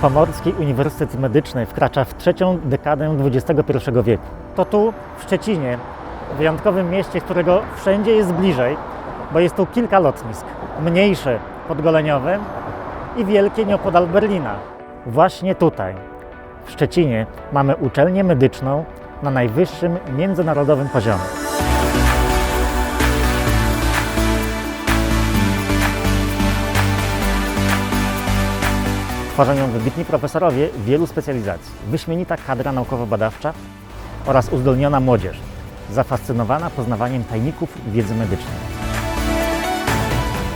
Pomorski Uniwersytet Medyczny wkracza w trzecią dekadę XXI wieku. To tu, w Szczecinie, wyjątkowym mieście, którego wszędzie jest bliżej, bo jest tu kilka lotnisk. Mniejsze pod Goleniowem i wielkie nieopodal Berlina. Właśnie tutaj, w Szczecinie, mamy uczelnię medyczną na najwyższym międzynarodowym poziomie. Tworzą ją wybitni profesorowie wielu specjalizacji, wyśmienita kadra naukowo-badawcza oraz uzdolniona młodzież, zafascynowana poznawaniem tajników wiedzy medycznej.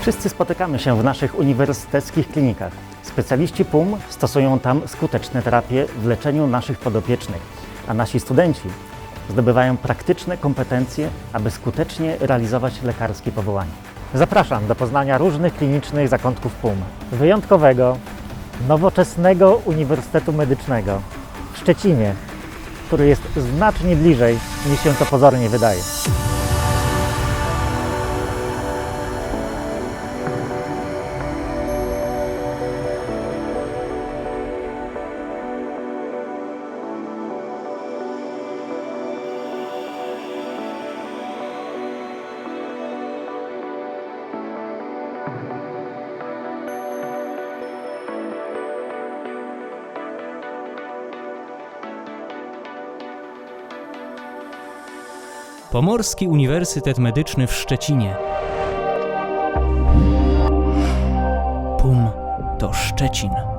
Wszyscy spotykamy się w naszych uniwersyteckich klinikach. Specjaliści PUM stosują tam skuteczne terapie w leczeniu naszych podopiecznych, a nasi studenci zdobywają praktyczne kompetencje, aby skutecznie realizować lekarskie powołanie. Zapraszam do poznania różnych klinicznych zakątków PUM, wyjątkowego, nowoczesnego Uniwersytetu Medycznego w Szczecinie, który jest znacznie bliżej niż się to pozornie wydaje. Pomorski Uniwersytet Medyczny w Szczecinie. PUM to Szczecin.